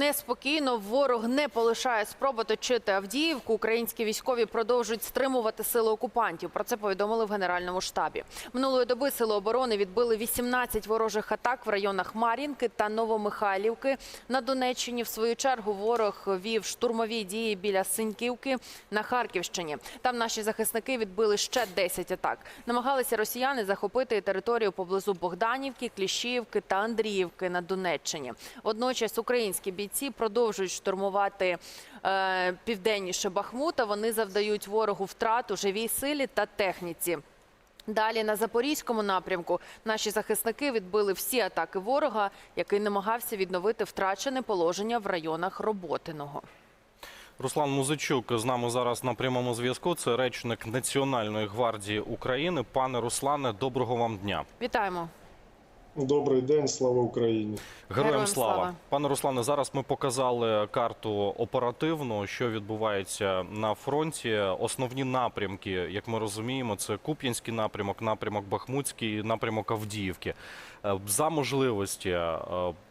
Неспокійно ворог не полишає спроб оточити Авдіївку. Українські військові продовжують стримувати сили окупантів. Про це повідомили в генеральному штабі. Минулої доби сили оборони відбили 18 ворожих атак в районах Мар'їнки та Новомихайлівки. На Донеччині, в свою чергу, ворог вів штурмові дії біля Синьківки на Харківщині. Там наші захисники відбили ще 10 атак. Намагалися росіяни захопити територію поблизу Богданівки, Кліщіївки та Андріївки на Донеччині. Водночас українські бійці продовжують штурмувати е, південніше Бахмута. Вони завдають ворогу втрат у живій силі та техніці. Далі на запорізькому напрямку наші захисники відбили всі атаки ворога, який намагався відновити втрачене положення в районах Роботиного. Руслан Музичук з нами зараз на прямому зв'язку. Це речник Національної гвардії України. Пане Руслане, доброго вам дня. Вітаємо. Добрий день, слава Україні. Героям Героям слава. слава. Пане Руслане, зараз ми показали карту оперативно, що відбувається на фронті. Основні напрямки, як ми розуміємо, це Куп'янський напрямок, напрямок Бахмутський, напрямок Авдіївки. Е, За можливості е,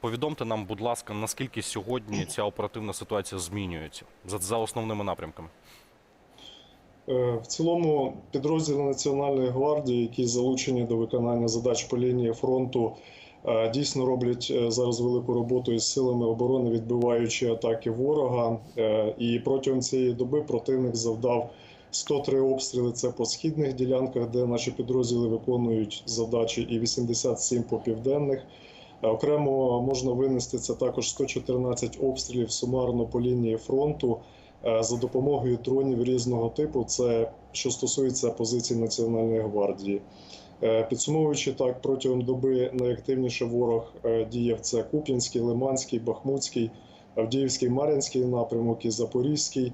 повідомте нам, будь ласка, наскільки сьогодні ця оперативна ситуація змінюється за, за основними напрямками. Е, В цілому підрозділи Національної гвардії, які залучені до виконання задач по лінії фронту, е, дійсно роблять е, зараз велику роботу із силами оборони, відбиваючи атаки ворога. І протягом цієї доби противник завдав 103 обстріли. Це по східних ділянках, де наші підрозділи виконують задачі, і 87 по південних. Окремо можна винести це також 114 обстрілів сумарно по лінії фронту за допомогою дронів різного типу. Це що стосується позицій Національної гвардії. Е, Підсумовуючи так, протягом доби найактивніше ворог е, діяв це Куп'янський, Лиманський, Бахмутський, Авдіївський, Мар'їнський напрямок і Запорізький.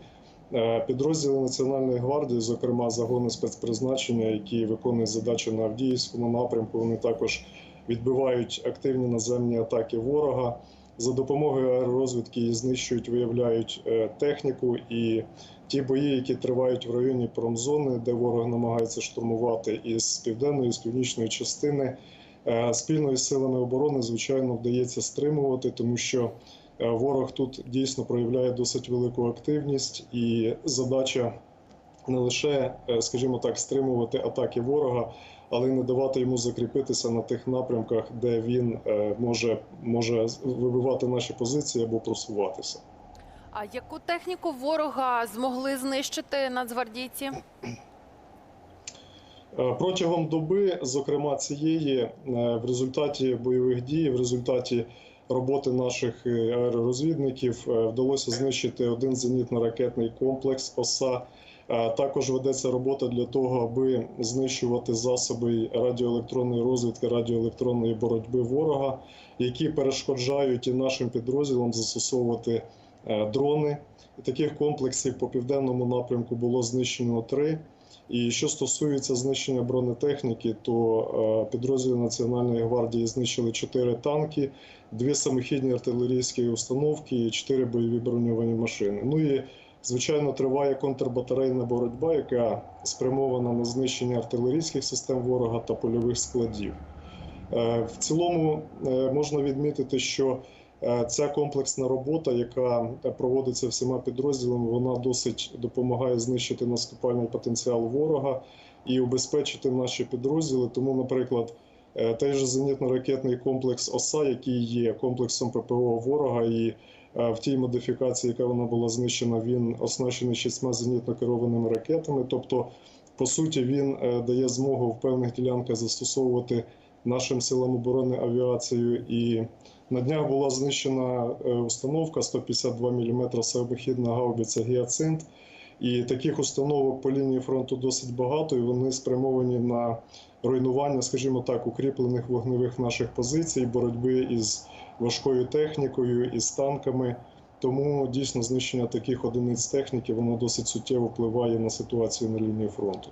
Е, Підрозділи Національної гвардії, зокрема загони спецпризначення, які виконують задачі на Авдіївському напрямку, вони також відбивають активні наземні атаки ворога. За допомогою аеророзвідки знищують, виявляють е, техніку і ті бої, які тривають в районі промзони, де ворог намагається штурмувати із південної, з північної частини. е, Спільно із силами оборони, звичайно, вдається стримувати, тому що е, ворог тут дійсно проявляє досить велику активність, і задача не лише, скажімо так, стримувати атаки ворога, але й не давати йому закріпитися на тих напрямках, де він е, може, може вибивати наші позиції або просуватися. А яку техніку ворога змогли знищити нацгвардійці? Е, Протягом доби, зокрема цієї, е, в результаті бойових дій, в результаті роботи наших аеророзвідників вдалося знищити один зенітно-ракетний комплекс ОСА. Також ведеться робота для того, аби знищувати засоби радіоелектронної розвідки, радіоелектронної боротьби ворога, які перешкоджають і нашим підрозділам застосовувати е, дрони. Таких комплексів по південному напрямку було знищено три. І що стосується знищення бронетехніки, то е, підрозділи Національної гвардії знищили чотири танки, дві самохідні артилерійські установки чотири бойові броньовані машини. Ну і звичайно триває контрбатарейна боротьба, яка спрямована на знищення артилерійських систем ворога та польових складів. Е, В цілому е, можна відмітити, що е, ця комплексна робота, яка проводиться всіма підрозділами, вона досить допомагає знищити наступальний потенціал ворога і убезпечити наші підрозділи. Тому, наприклад, той же зенітно-ракетний комплекс ОСА, який є комплексом ППО ворога, і в тій модифікації, яка вона була знищена, він оснащений шістьма зенітно керованими ракетами. Тобто, по суті, він е, дає змогу в певних ділянках застосовувати нашим силам оборони авіацію. І на днях була знищена е, установка 152 мм самохідна гаубиця Гіацинт. І таких установок по лінії фронту досить багато, і вони спрямовані на руйнування, скажімо так, укріплених вогневих наших позицій, боротьби із важкою технікою, із танками. Тому дійсно знищення таких одиниць техніки воно досить суттєво впливає на ситуацію на лінії фронту.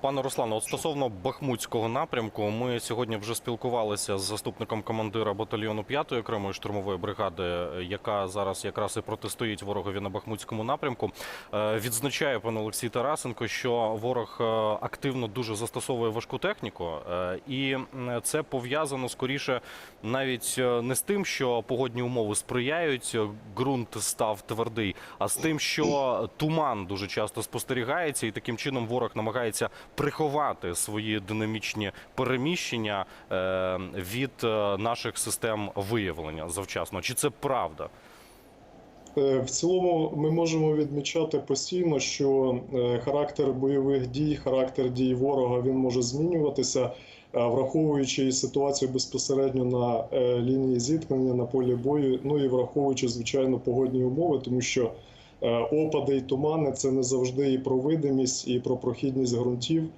Пане Руслане, от стосовно Бахмутського напрямку, ми сьогодні вже спілкувалися з заступником командира батальйону 5-ї окремої штурмової бригади, яка зараз якраз і протистоїть ворогові на Бахмутському напрямку. Е, Відзначає пан Олексій Тарасенко, що ворог е, активно дуже застосовує важку техніку, е, і це пов'язано скоріше навіть е, не з тим, що погодні умови сприяють, е, ґрунт став твердий, а з тим, що туман дуже часто спостерігається, і таким чином ворог намагається приховати свої динамічні переміщення е, від е, наших систем виявлення завчасно. Чи це правда? Е, В цілому ми можемо відмічати постійно, що характер бойових дій, характер дій ворога він може змінюватися, враховуючи ситуацію безпосередньо на лінії зіткнення на полі бою, ну і враховуючи звичайно погодні умови, тому що опади і тумани це не завжди і про видимість, і про прохідність ґрунтів.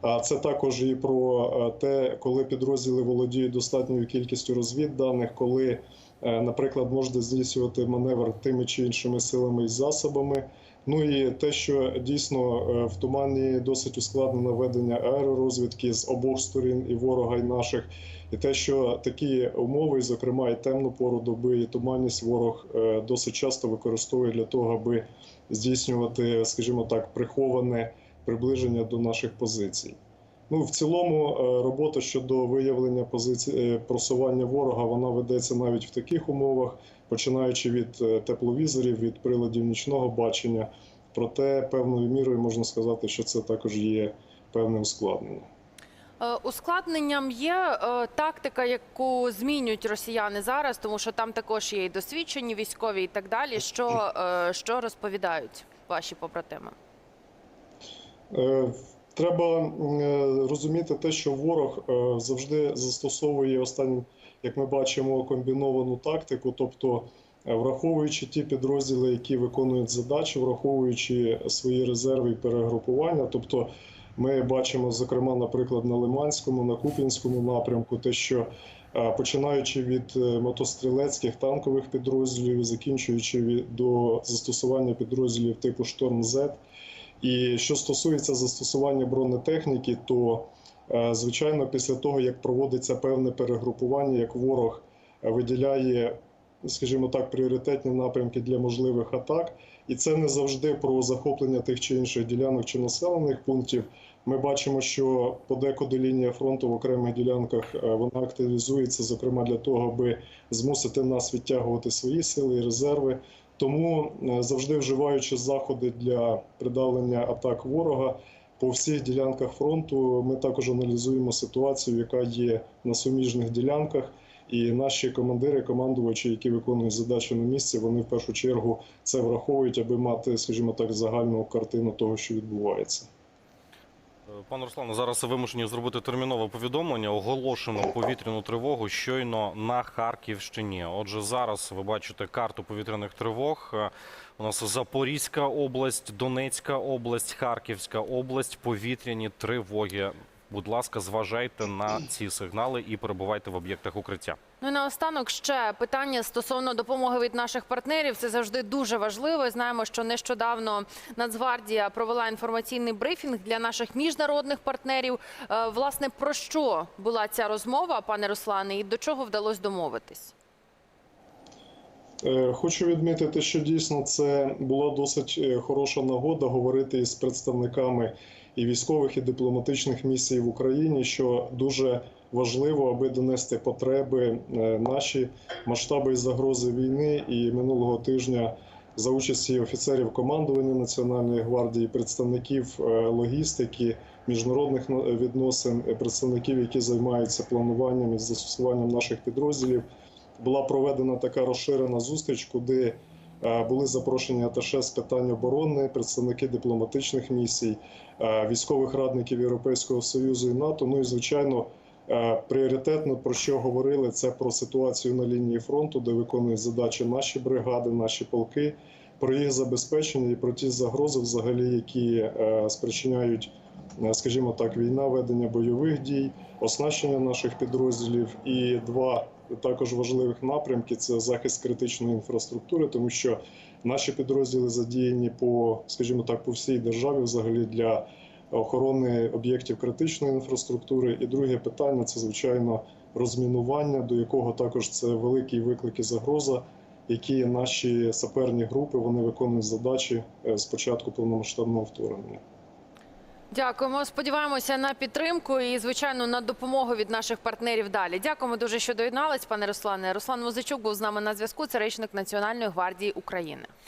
А це також і про е, те, коли підрозділи володіють достатньою кількістю розвідданих, коли Е, наприклад, можна здійснювати маневр тими чи іншими силами і засобами. Ну і те, що дійсно е, в тумані досить ускладнено ведення аеророзвідки з обох сторін і ворога, і наших, і те, що такі умови, зокрема і темну пору доби, і туманність ворог е, досить часто використовує для того, аби здійснювати, скажімо так, приховане приближення до наших позицій. Ну, в цілому, е, робота щодо виявлення позицій просування ворога вона ведеться навіть в таких умовах, починаючи від е, тепловізорів, від приладів нічного бачення. Проте певною мірою можна сказати, що це також є певне ускладнення. Е, Ускладненням є е, тактика, яку змінюють росіяни зараз, тому що там також є і досвідчені військові, і так далі. Що, що розповідають ваші побратими? Треба розуміти те, що ворог завжди застосовує останнім, як ми бачимо, комбіновану тактику, тобто е, враховуючи ті підрозділи, які виконують задачі, враховуючи свої резерви і перегрупування. Тобто, ми бачимо, зокрема, наприклад, на Лиманському, на Куп'янському напрямку, те, що е, починаючи від е, мотострілецьких танкових підрозділів, закінчуючи від до застосування підрозділів типу Шторм З. І що стосується застосування бронетехніки, то звичайно, після того як проводиться певне перегрупування, як ворог е, виділяє, скажімо так, пріоритетні напрямки для можливих атак, і це не завжди про захоплення тих чи інших ділянок чи населених пунктів. Ми бачимо, що подекуди лінія фронту в окремих ділянках е, вона активізується, зокрема для того, аби змусити нас відтягувати свої сили і резерви. Тому е, завжди вживаючи заходи для придавлення атак ворога по всіх ділянках фронту, ми також аналізуємо ситуацію, яка є на суміжних ділянках. І наші командири, командувачі, які виконують задачі на місці, вони в першу чергу це враховують, аби мати, скажімо так, загальну картину того, що відбувається. Пане Руслану, зараз вимушені зробити термінове повідомлення. Оголошено повітряну тривогу щойно на Харківщині. Отже, зараз ви бачите карту повітряних тривог. У нас Запорізька область, Донецька область, Харківська область, повітряні тривоги. Будь ласка, зважайте на ці сигнали і перебувайте в об'єктах укриття. Ну і наостанок ще питання стосовно допомоги від наших партнерів. Це завжди дуже важливо. Знаємо, що нещодавно Нацгвардія провела інформаційний брифінг для наших міжнародних партнерів. Е, Власне, про що була ця розмова, пане Руслане, і до чого вдалося домовитись? Е, Хочу відмітити, що дійсно це була досить е, хороша нагода говорити із представниками і військових, і дипломатичних місій в Україні, що дуже важливо, аби донести потреби е, наші масштаби і загрози війни. І минулого тижня за участі офіцерів командування Національної гвардії, представників е, логістики, міжнародних відносин, е, представників, які займаються плануванням і застосуванням наших підрозділів була проведена така розширена зустріч, куди були запрошені аташе з питань оборони, представники дипломатичних місій, е, військових радників Європейського союзу і НАТО. Ну і звичайно, е, пріоритетно про що говорили це про ситуацію на лінії фронту, де виконують задачі наші бригади, наші полки, про їх забезпечення і про ті загрози, взагалі, які е, спричиняють. е, Скажімо так, війна, ведення бойових дій, оснащення наших підрозділів і два також важливих напрямки це захист критичної інфраструктури, тому що наші підрозділи задіяні по, скажімо так, по всій державі, взагалі для охорони об'єктів критичної інфраструктури. І друге питання це звичайно розмінування, до якого також це великий виклик і загроза, які наші саперні групи вони виконують задачі е, з початку повномасштабного вторгнення. Дякуємо. Сподіваємося на підтримку і, звичайно, на допомогу від наших партнерів далі. Дякуємо дуже, що доєднались, пане Руслане. Руслан Музичук був з нами на зв'язку. Це речник Національної гвардії України.